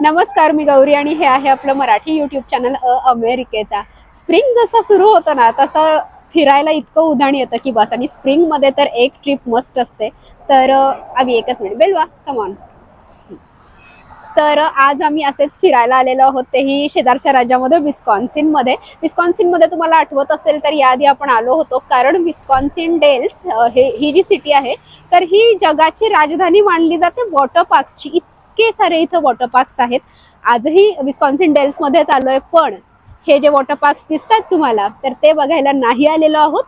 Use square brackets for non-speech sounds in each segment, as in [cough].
नमस्कार मी गौरी आणि हे आहे आपलं मराठी युट्यूब चॅनल अ अमेरिकेचा. स्प्रिंग जसा सुरू होतं ना तसं फिरायला इतकं उधाण येतं की बस. आणि स्प्रिंगमध्ये तर एक ट्रिप मस्त असते. तर आम्ही एकच मिनिट बेलवा कमॉन तर आज आम्ही असेच फिरायला आलेलो आहोत. तेही शेजारच्या राज्यामध्ये विस्कॉन्सिनमध्ये. विस्कॉन्सिनमध्ये तुम्हाला आठवत असेल तर याआधी आपण आलो होतो. कारण विस्कॉन्सिन डेल्स हे ही जी सिटी आहे तर ही जगाची राजधानी मानली जाते. वॉटर पार्क्सची. इतके सारे इथं वॉटर पार्क्स आहेत. आजही विस्कॉन्सिन चालू आहे पण हे जे वॉटर पार्क्स दिसतात तुम्हाला तर ते बघायला नाही आलेलो आहोत.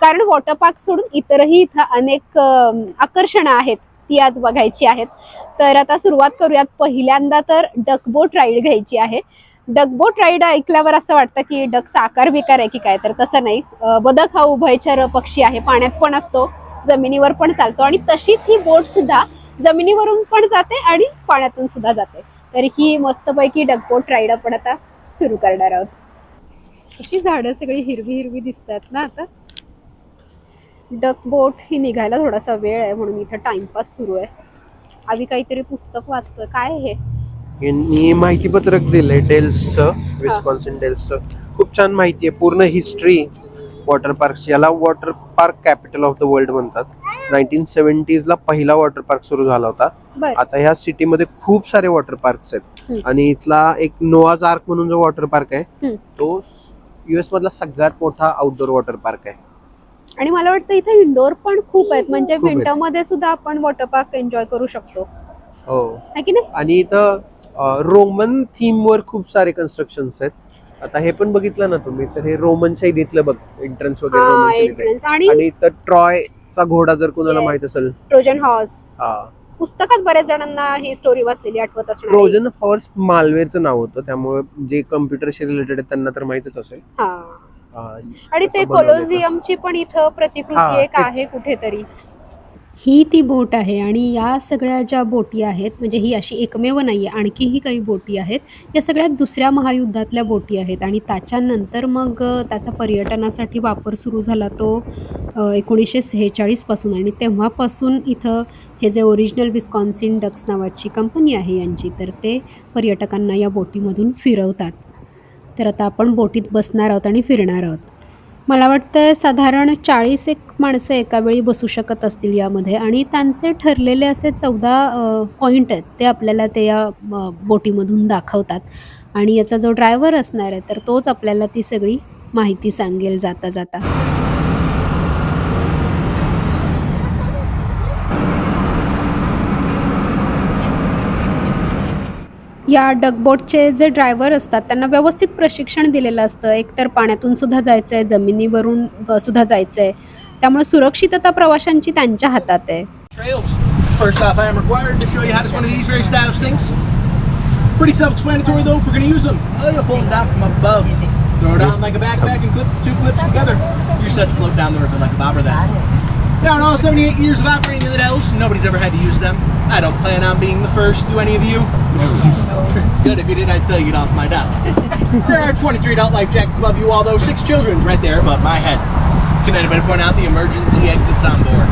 कारण वॉटर पार्क सोडून इतरही इथं अनेक आकर्षणं आहेत ती आज बघायची आहेत. तर आता सुरुवात करूयात. पहिल्यांदा तर डकबोट राईड घ्यायची आहे. डकबोट राईड ऐकल्यावर असं वाटतं की डक साकार विकार आहे की काय तर तसं नाही. बदक हा उभयचर पक्षी आहे पाण्यात पण असतो जमिनीवर पण चालतो. आणि तशीच ही बोट सुद्धा जमिनीवरून पण जाते आणि पाण्यातून सुद्धा जाते. तर ही मस्तपैकी डकबोट राईड आपण आता सुरू करणार आहोत. अशी झाडं सगळी हिरवी हिरवी दिसतात ना आता? डक बोट ही निघायला थोडासा वेळ आहे म्हणून इथं टाइमपास सुरू आहे. आम्ही काहीतरी पुस्तक वाचतोय. काय हे? यांनी माहितीपत्रक दिलंय डेल्सचं विस्कॉन्सिन डेल्सचं. खूप छान माहिती आहे. पूर्ण हिस्ट्री वॉटर पार्कची याला water park capital of the world nineteen. Seventies seventies ला पहिला वॉटर पार्क सुरू झाला होता. आता ह्या सिटीमध्ये खूप सारे वॉटर पार्क्स आहेत. आणि इथला एक नोआज आर्क म्हणून जो वॉटर पार्क आहे. तो युएस मधला सगळ्यात मोठा आउटडोर वॉटर पार्क आहे. आणि मला वाटतं इथे इंडोर पण खूप आहेत. म्हणजे. विंटरमध्ये सुद्धा आपण वॉटर पार्क एन्जॉय करू शकतो. हो. आणि इथं रोमन थीम वर खूप सारे कन्स्ट्रक्शन्स आहेत. आता हे पण बघितलं ना तुम्ही तर हे रोमन शैलीतलं बघ एंट्रन्स वगैरे आणि इथं ट्रॉयचा घोडा जर कोणाला. माहीत असेल ट्रोजन हॉर्स हा पुस्तकात बऱ्याच जणांना ही स्टोरी वाचलेली आठवत असणार आहे. ट्रोजन हॉर्स मालवेरचं नाव होतं त्यामुळे जे कम्प्युटरशी रिलेटेड आहेत त्यांना तर माहितच असेल हा. आणि ते तसं? कोलोझियमची पण इथं प्रतिकृती हा, एक तेच. आहे कुठेतरी ही ती बोट आहे आणि या सगळ्या ज्या बोटी आहेत म्हणजे ही अशी एकमेव नाही आहे आणखीही काही बोटी आहेत या सगळ्या दुसऱ्या महायुद्धातल्या बोटी आहेत आणि त्याच्यानंतर मग त्याचा पर्यटनासाठी वापर सुरू झाला तो एकोणीसशे सेहेचाळीसपासून आणि तेव्हापासून इथं हे जे ओरिजिनल विस्कॉन्सिन डक्स नावाची कंपनी आहे यांची तर ते पर्यटकांना या बोटीमधून फिरवतात. तर आता आपण बोटीत बसणार आहोत आणि फिरणार आहोत. मला वाटतं साधारण चाळीस एक माणसं एका वेळी बसू शकत असतील यामध्ये. आणि त्यांचे ठरलेले असे चौदा पॉईंट आहेत ते आपल्याला ते या बोटीमधून दाखवतात. आणि याचा जो ड्रायव्हर असणार आहे तर तोच आपल्याला ती सगळी माहिती सांगेल जाता जाता. या डगबोटचे जे ड्रायव्हर असतात त्यांना व्यवस्थित प्रशिक्षण दिलेलं असतं. एकतर पाण्यातून सुद्धा जायचं आहे जमिनीवरून सुद्धा जायचं आहे त्यामुळे सुरक्षितता प्रवाशांची त्यांच्या हातात आहे. Now, in all 78 years of operating the Dells, nobody's ever had to use them. I don't plan on being the first, do any of you? [laughs] Good, if you did, I'd tell you to off my dock. there are 23 adult life jackets above you, although six children's right there above my head. Can anybody point out the emergency exits on board?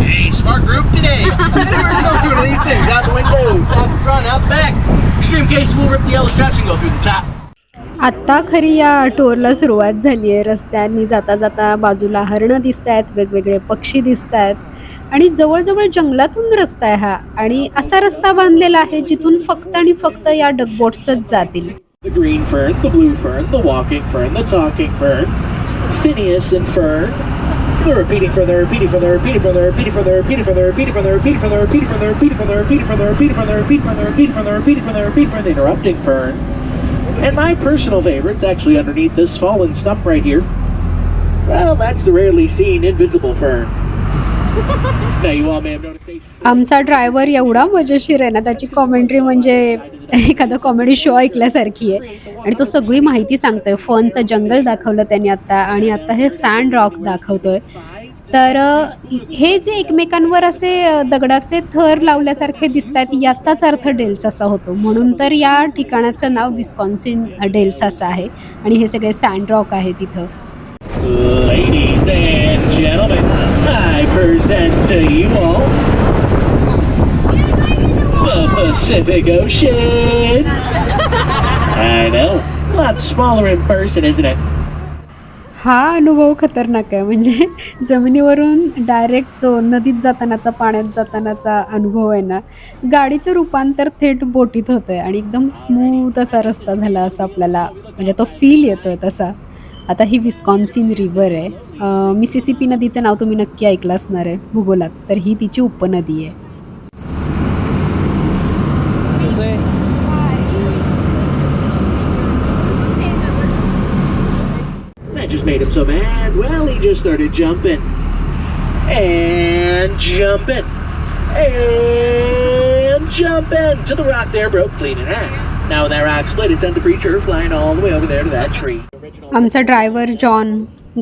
Hey, smart group today. Where's go through one of these things? Out the windows, out the front, out the back. Extreme cases will rip the yellow straps and go through the top. आत्ता खरी या टूरला सुरुवात झाली आहे रस्त्यांनी जाता जाता बाजूला हरणं दिसत आहेत वेगवेगळे पक्षी दिसत आहेत आणि जवळजवळ जंगलातून रस्ता आहे हा आणि असा रस्ता बांधलेला आहे जिथून फक्त आणि फक्त या डगबोट्सच जातील The And my personal favorite's actually underneath this fallen stump right here. Well, that's the rarely seen invisible fern. [laughs] Now you all may have noticed a आमचा ड्रायव्हर एवढा मजेशीर आहे ना त्याची कॉमेंट्री म्हणजे एखादा कॉमेडी शो ऐकल्यासारखी आहे आणि तो सगळी माहिती सांगतोय फनचं जंगल दाखवलं त्यांनी आत्ता आणि आत्ता हे सँड रॉक दाखवतोय तर हे जे एकमेकांवर असे दगडाचे थर लावल्यासारखे दिसत आहेत याचाच अर्थ डेल्स असा होतो म्हणून तर या ठिकाणाचं नाव विस्कॉन्सिन डेल्स असं आहे आणि हे सगळे सँड रॉक आहे तिथं Pacific Ocean. [laughs] I know. A lot smaller in person, isn't it? हा अनुभव खतरनाक आहे. म्हणजे जमिनीवरून डायरेक्ट जो नदीत जातानाचा पाण्यात जातानाचा अनुभव आहे ना गाडीचं रूपांतर थेट बोटीत होतं आहे आणि एकदम स्मूथ असा रस्ता झाला असा आपल्याला म्हणजे तो फील येतो आहे तसा. आता ही विस्कॉन्सिन रिव्हर आहे. मिसिसिपी नदीचं नाव तुम्ही नक्की ऐकलं असणार आहे भूगोलात. तर ही तिची उपनदी आहे That just made him so mad. Well, he just started jumping. And jumping. And jumping. To the rock there broke clean in half. Now that rock split, it sent the creature flying all the way over there to that tree. आमचा driver John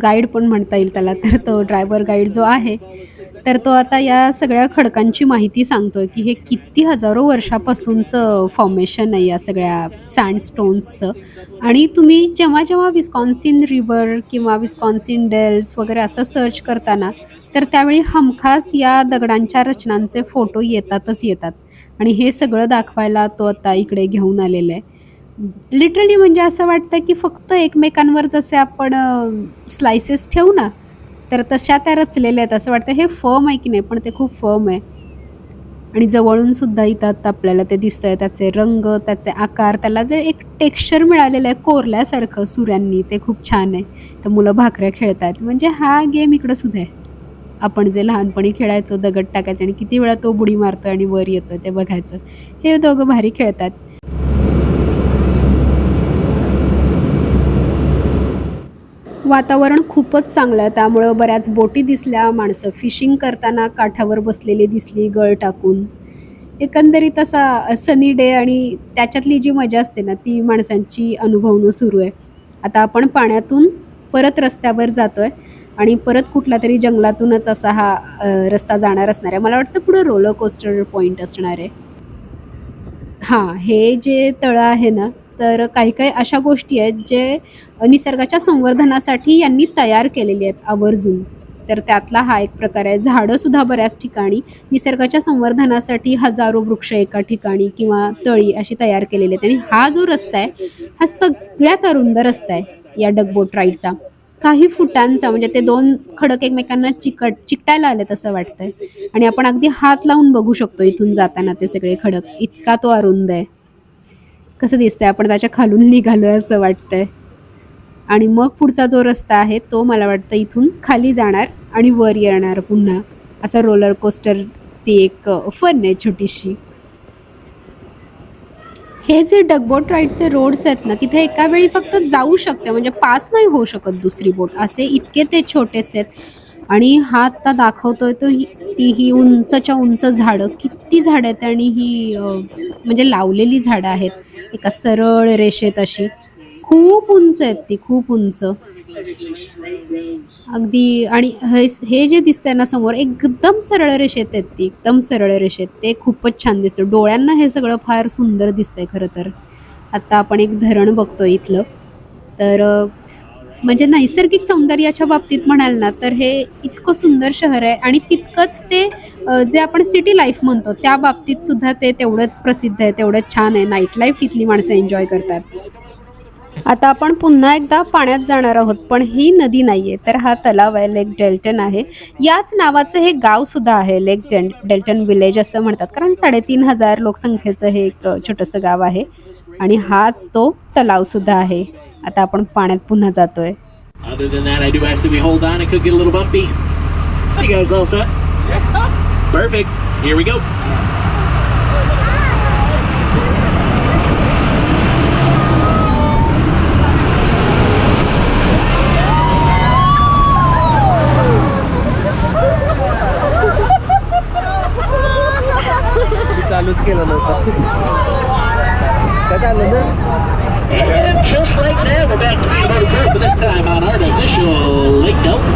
guide पण म्हणता येईल त्याला तर तो driver guide जो आहे तर तो आता या सगळ्या खडकांची माहिती सांगतोय की हे किती हजारो वर्षापासूनचं फॉर्मेशन आहे या सगळ्या सँडस्टोन्सचं आणि तुम्ही जेव्हा जेव्हा विस्कॉन्सिन रिव्हर किंवा विस्कॉन्सिन डेल्स वगैरे असं सर्च करताना तर त्यावेळी हमखास या दगडांच्या रचनांचे फोटो येतातच येतात. आणि हे सगळं दाखवायला तो आता इकडे घेऊन आलेला आहे. लिटरली म्हणजे असं वाटतं की फक्त एकमेकांवर जसे आपण स्लायसेस ठेवू ना तर तशा त्या रचलेल्या आहेत. असं वाटतं हे फर्म आहे की नाही? पण ते खूप फर्म आहे. आणि जवळून सुद्धा इथं आपल्याला ते दिसतंय. त्याचे रंग त्याचे आकार त्याला जे एक टेक्स्चर मिळालेलं आहे कोरल्यासारखं सूर्यांनी ते खूप छान आहे. तर मुलं भाकऱ्या खेळतात म्हणजे हा गेम इकडं सुद्धा आहे. आपण जे लहानपणी खेळायचो दगड टाकायचं आणि किती वेळा तो बुडी मारतो आणि वर येतो ते बघायचं. हे दोघं भारी खेळतात. वातावरण खूपच चांगलं आहे. त्यामुळं बऱ्याच बोटी दिसल्या माणसं फिशिंग करताना काठावर बसलेली दिसली गळ टाकून. एकंदरीत असा सनी डे आणि त्याच्यातली जी मजा असते ना ती माणसांची अनुभवणं सुरू आहे. आता आपण पाण्यातून परत रस्त्यावर जातोय आणि परत कुठला तरी जंगलातूनच असा हा रस्ता जाणार असणार आहे. मला वाटतं पुढं रोलर कोस्टर पॉईंट असणार आहे. हां हे जे तळं आहे ना तर काही काही अशा गोष्टी आहेत जे निसर्गाच्या संवर्धनासाठी यांनी तयार केलेली आहेत आवर्जून. तर त्यातला हा एक प्रकार आहे. झाडंसुद्धा बऱ्याच ठिकाणी निसर्गाच्या संवर्धनासाठी हजारो वृक्ष एका ठिकाणी किंवा तळी अशी तयार केलेली आहेत. आणि हा जो रस्ता आहे हा सगळ्यात अरुंद रस्ता आहे या डगबोट राईडचा. काही फुटांचा म्हणजे ते दोन खडक एकमेकांना चिकट चिकटायला आलेत असं वाटतंय. आणि आपण अगदी हात लावून बघू शकतो इथून जाताना ते सगळे खडक. इतका तो अरुंद आहे. कसं दिसतंय? आपण त्याच्या खालून निघालो आहे असं वाटतंय. आणि मग पुढचा जो रस्ता आहे तो मला वाटतं इथून खाली जाणार आणि वर येणार पुन्हा. असा रोलर कोस्टर ती एक फन आहे छोटीशी. हे जे डगबोट राईडचे रोड्स आहेत ना तिथे एका वेळी फक्त जाऊ शकते. म्हणजे पास नाही होऊ शकत दुसरी बोट असे इतके ते छोटेसे आहेत. आणि हा आत्ता दाखवतोय तो ही ती ही उंचच्या उंच झाडं. किती झाडं आहेत आणि ही म्हणजे लावलेली झाडं आहेत. एका सरळ रेषेत अशी. खूप उंच आहेत ती खूप उंच. अगदी आणि हे हे जे दिसतंय ना समोर एकदम सरळ रेषेत आहेत ती एकदम सरळ रेषेत. ते खूपच छान दिसतं. डोळ्यांना हे सगळं फार सुंदर दिसतंय खरं तर. आत्ता आपण एक धरण बघतो इथलं. तर म्हणजे नैसर्गिक सौंदर्याच्या बाबतीत म्हणाल ना तर हे इतकं सुंदर शहर आहे आणि तितकंच ते जे आपण सिटी लाईफ म्हणतो त्या बाबतीत सुद्धा ते तेवढंच प्रसिद्ध आहे तेवढंच छान आहे. नाईट लाईफ इथली माणसं एन्जॉय करतात. आता आपण पुन्हा एकदा पाण्यात जाणार आहोत पण ही नदी नाहीये तर हा तलाव आहे लेक डेल्टन आहे. याच नावाचं हे गाव सुद्धा आहे लेक डेल डेल्टन विलेज असं म्हणतात. कारण साडेतीन हजार लोकसंख्येचं हे एक छोटंसं गाव आहे आणि हाच तो तलाव सुद्धा आहे. आता आपण पाण्यात पुन्हा जातोय. Other than that, I do ask that we hold on. It could get a little bumpy. Are you guys all set? Perfect. Here we go. चालूच केलं नव्हतं काय झालं ना And just like that, we're back to the motor group, but this time on artificial Lake Delta.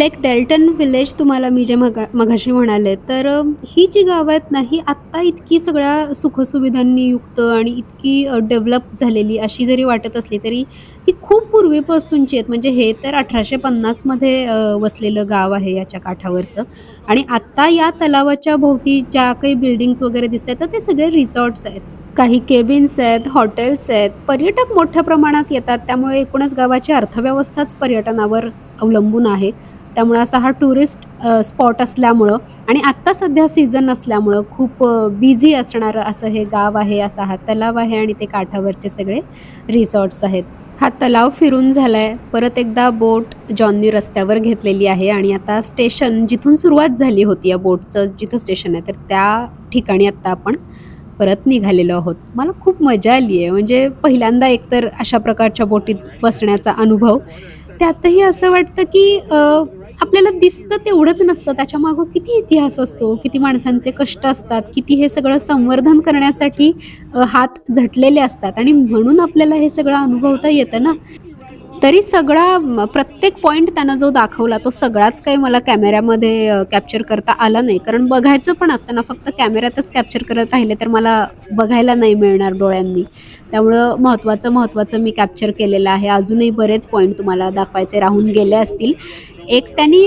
Lake Delton village तुम्हाला मी जे मगा मघाशी म्हणाले तर ही जी गावं आहेत ना ही आत्ता इतकी सगळ्या सुखसुविधांनी युक्त आणि इतकी डेव्हलप झालेली अशी जरी वाटत असली तरी ही खूप पूर्वीपासूनची आहेत. म्हणजे हे तर अठराशे पन्नासमध्ये वसलेलं गाव आहे याच्या काठावरचं. आणि आत्ता या तलावाच्या भोवती ज्या काही बिल्डिंग्स वगैरे दिसत आहेत तर ते सगळे रिसॉर्ट्स आहेत. काही केबिन्स आहेत हॉटेल्स आहेत पर्यटक मोठ्या प्रमाणात येतात. त्यामुळे एकूणच गावाची अर्थव्यवस्थाच पर्यटनावर अवलंबून आहे. त्यामुळे असा हा टुरिस्ट स्पॉट असल्यामुळं आणि आत्ता सध्या सीझन असल्यामुळं खूप बिझी असणारं असं हे गाव आहे असा हा तलाव आहे आणि ते काठावरचे सगळे रिसॉर्ट्स आहेत. हा तलाव फिरून झालाय. परत एकदा बोट जॉननी रस्त्यावर घेतलेली आहे आणि आता स्टेशन जिथून सुरुवात झाली होती या बोटचं जिथं स्टेशन आहे तर त्या ठिकाणी आत्ता आपण परत निघालेलो आहोत. मला खूप मजा आली आहे. म्हणजे पहिल्यांदा एकतर अशा प्रकारच्या बोटीत बसण्याचा अनुभव. त्यातही असं वाटतं की आपल्याला दिसतं तेवढंच नसतं. त्याच्यामागं किती इतिहास असतो किती माणसांचे कष्ट असतात किती हे सगळं संवर्धन करण्यासाठी हात झटलेले असतात. आणि म्हणून आपल्याला हे सगळं अनुभवता येतं ना. तरी सगळा प्रत्येक पॉईंट त्यानं जो दाखवला तो सगळाच काही मला कॅमेऱ्यामध्ये कॅप्चर करता आला नाही. कारण बघायचं पण असताना फक्त कॅमेऱ्यातच कॅप्चर करत राहिले तर मला बघायला नाही मिळणार डोळ्यांनी. त्यामुळं महत्त्वाचं महत्त्वाचं मी कॅप्चर केलेलं आहे. अजूनही बरेच पॉईंट तुम्हाला दाखवायचे राहून गेले असतील. एक त्यांनी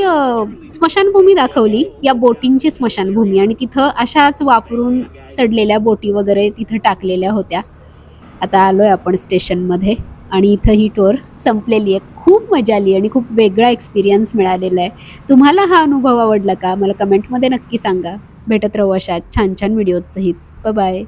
स्मशानभूमी दाखवली. या बोटींची स्मशानभूमी. आणि तिथं अशाच वापरून सडलेल्या बोटी वगैरे तिथं टाकलेल्या होत्या. आता आलो आहे आपण स्टेशनमध्ये आणि इथं ही टूर संपलेली आहे. खूप मजा आली आणि खूप वेगळा एक्सपिरियन्स मिळालेला आहे. तुम्हाला हा अनुभव आवडला का? मला कमेंटमध्ये नक्की सांगा. भेटत राहू अशा छान छान व्हिडिओजसहित बाय